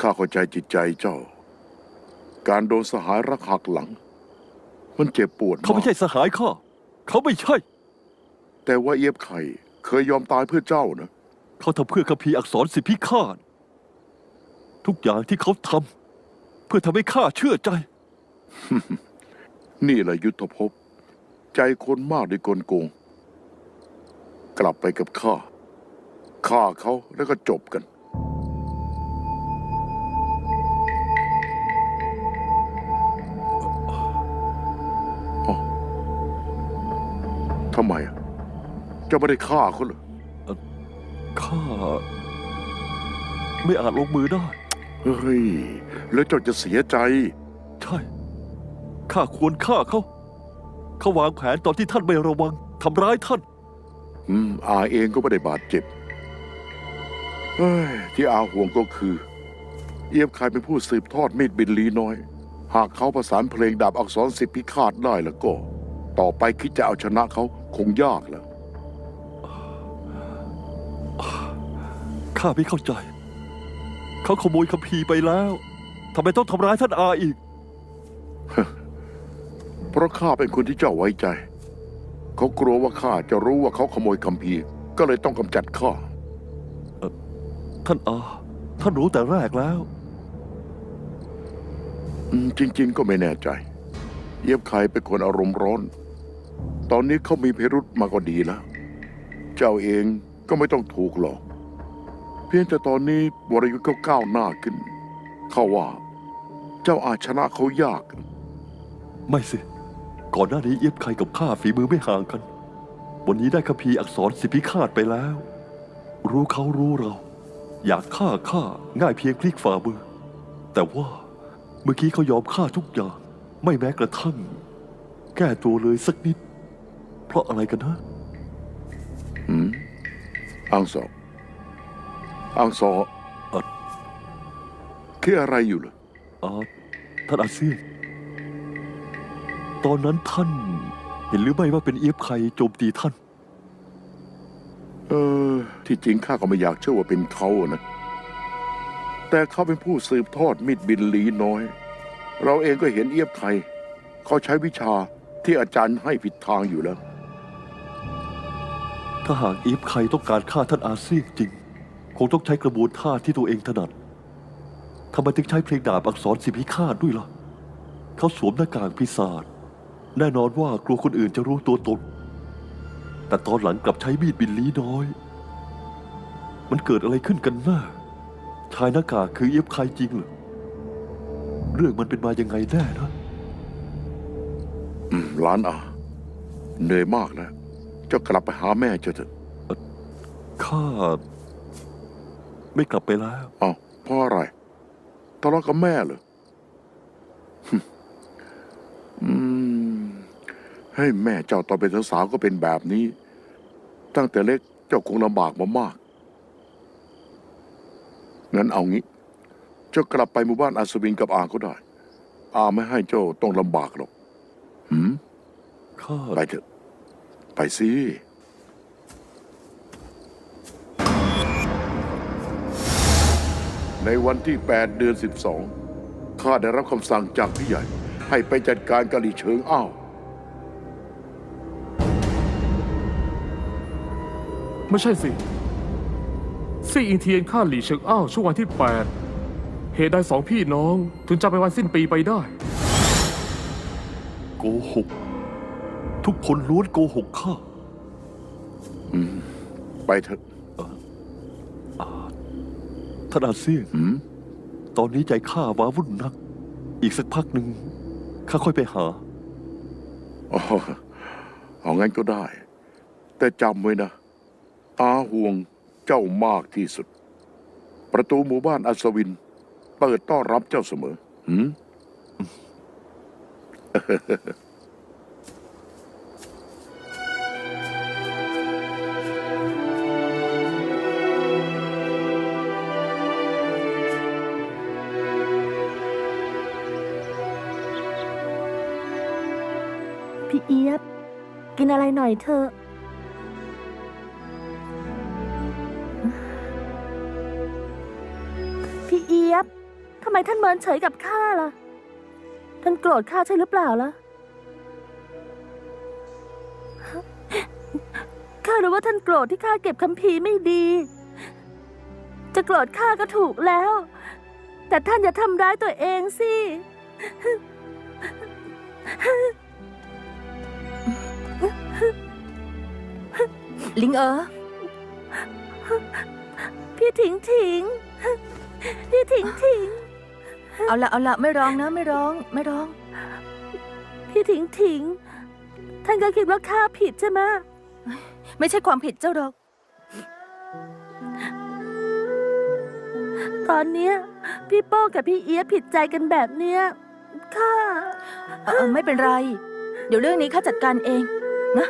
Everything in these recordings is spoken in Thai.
ข้าเข้าใจจิตใจเจ้า การโดนสหายรักหักหลัง มันเจ็บปวดเขาไม่ใช่กสหายข้าเขาไม่ใช่ แต่ว่าเอียบไข่เคยยอมตายเพื่อเจ้านะ เขาทำเพื่อคัมภีร์อักษรสิทธิพิฆาตทุกอย่างที่เขาทำเพื่อทำให้ข้าเชื่อใจ นี่แหละยุทธภพ ใจคนมากด้วยกลโกง กลับไปกับข้าฆ่าเขาแล้วก็จบกัน ทำไมอะเจ้าไม่ได้ฆ่าเขาเหรอข้าไม่อาจลงมือได้ เฮ้ย แล้วเจ้าจะเสียใจ ใช่ข้าควรฆ่าเขาเขาวางแผนตอนที่ท่านไม่ระวังทำร้ายท่าน อืมอาเองก็ไม่ได้บาดเจ็บเฮ้ยที่อาห่วงก็คือ เอียบคายเป็นผู้สืบทอดมีดบินลีน้อย หากเขาประสานเพลงดาบอักษรสิบพิฆาตได้แล้วก็ ต่อไปคิดจะเอาชนะเขา คงยากแล้ว ข้าไม่เข้าใจ เขาขโมยคัมภีร์ไปแล้วทำไมต้องทำร้ายท่านอาอีก เพราะข้าเป็นคนที่เจ้าไว้ใจ เขากลัวว่าข้าจะรู้ว่าเขาขโมยคัมภีร์ ก็เลยต้องกำจัดข้าท่านอา ท่านรู้แต่แรกแล้วอืมจริง ๆ ก็ไม่แน่ใจ เยียบไคเป็นคนอารมณ์ร้อน ตอนนี้เขามีพิรุธมาก็ดีแล้ว เจ้าเองก็ไม่ต้องถูกหรอก เพียงแต่ตอนนี้วรยุทธ์เขาก้าวหน้าขึ้น เขาว่า เจ้าอาจชนะเขายาก ไม่สิ ก่อนหน้านี้เอียบใครกับข้าฝีมือไม่ห่างกัน วันนี้ได้คัมภีร์อักษรสิพิฆาตไปแล้ว รู้เขารู้เรา อยากฆ่าข้าง่ายเพียงพลิกฝ่ามือ แต่ว่าเมื่อกี้เขายอมฆ่าทุกอย่าง ไม่แม้กระทั่ง แก้ตัวเลยสักนิด เพราะอะไรกันนะหืมอังสออังสอเอ่อคิดอะไรอยู่เหรออาท่านอาเซียนตอนนั้นท่าน เห็นหรือไม่ว่าเป็นเอียบใครโจมตีท่าน เออ ที่จริงข้าก็ไม่อยากเชื่อว่าเป็นเขาอะนะ แต่เขาเป็นผู้สืบทอดมีดบินลีน้อย เราเองก็เห็นเอียบไทย เขาใช้วิชาที่อาจารย์ให้ผิดทางอยู่แล้ว ถ้าหากอีฟใครต้องการฆ่าท่านอาซียนจริง คงต้องใช้กระบวนท่าที่ตัวเองถนัดทำไมถึงใช้เพลงดาบอักษรสิบพิฆาตด้วยล่ะ เขาสวมหน้ากากพิศาจแน่นอนว่ากลัวคนอื่นจะรู้ตัวตน แต่ตอนหลังกลับใช้มีดบินลีน้อย มันเกิดอะไรขึ้นกันแน่ชายหน้ากากคือเอียบใครจริงเหรอ เรื่องมันเป็นมายังไงแน่นะ อืมล้านอาเหนื่อยมากแล้ว เจ้ากลับไปหาแม่เจ้าเถอะข้าไม่กลับไปแล้วอ้าวเพราะอะไรทะเลาะกับแม่เหรอหึอืมให้แม่เจ้าตอนเป็นสาวๆก็เป็นแบบนี้ ตั้งแต่เล็กเจ้าคงลำบากมามากงั้นเอางี้ เจ้ากลับไปหมู่บ้านอัศวินกับอาก็ได้ อาไม่ให้เจ้าต้องลำบากหรอกหืมข้าไปเถอะ ไปสิในวันที่ 8 เดือน 12 ข้าได้รับคำสั่งจากพี่ใหญ่ ให้ไปจัดการกะหรี่เชิงอ้าว ไม่ใช่สิซี่อิงเทียนฆ่าหลี่เฉิงอ้าวช่วงวันที่ 8 เหตุใดสองพี่น้องถึงจะไปวันสิ้นปีไปได้ โกหก ทุกคนล้วนโกหกข้าไปเถอะท่านอาเซียนหืมตอนนี้ใจข้าว้าวุ่นนัก อีกสักพักหนึ่งข้าค่อยไปหาอ๋อเอางั้นก็ได้ แต่จำไว้นะอาห่วงเจ้ามากที่สุด ประตูหมู่บ้านอัศวิน เปิดต้อนรับเจ้าเสมอหืม พี่เอียบ กินอะไรหน่อยเถอะ พี่เอียบทำไมท่านเมินเฉยกับข้าล่ะ ท่านโกรธข้าใช่หรือเปล่าล่ะ ข้ารู้ว่าท่านโกรธที่ข้าเก็บคำพีร์ไม่ดี จะโกรธข้าก็ถูกแล้ว แต่ท่านอย่าทำร้ายตัวเองสิ ลิงเอ๋อพี่ถิงถิง พี่ถิงถิง เอาละเอาละไม่ร้องนะ ไม่ร้อง ไม่ร้อง พี่ถิงถิง ท่านก็คิดว่าข้าผิดใช่ไหมไม่ใช่ความผิดเจ้าหรอก ตอนเนี้ยพี่โป้กับพี่เอียะผิดใจกันแบบเนี้ยข้าเออเออไม่เป็นไร เดี๋ยวเรื่องนี้ข้าจัดการเอง นะ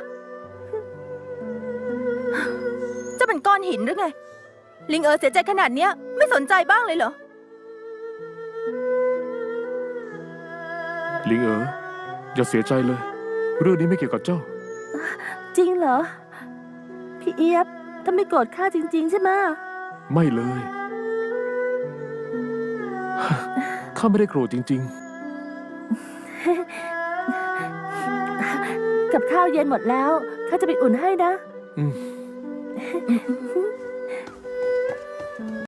จะเป็นก้อนหินหรือไง ลิงเอ๋อเสียใจขนาดเนี้ย ไม่สนใจบ้างเลยเหรอ ลิงเอ๋ออย่าเสียใจเลย เรื่องนี้ไม่เกี่ยวกับเจ้า จริงเหรอ พี่เอียบท่านไม่โกรธข้าจริง ๆ ใช่ไหมไม่เลย ข้าไม่ได้โกรธจริง กับข้าวเย็นหมดแล้วข้าจะไปอุ่นให้นะๆอืม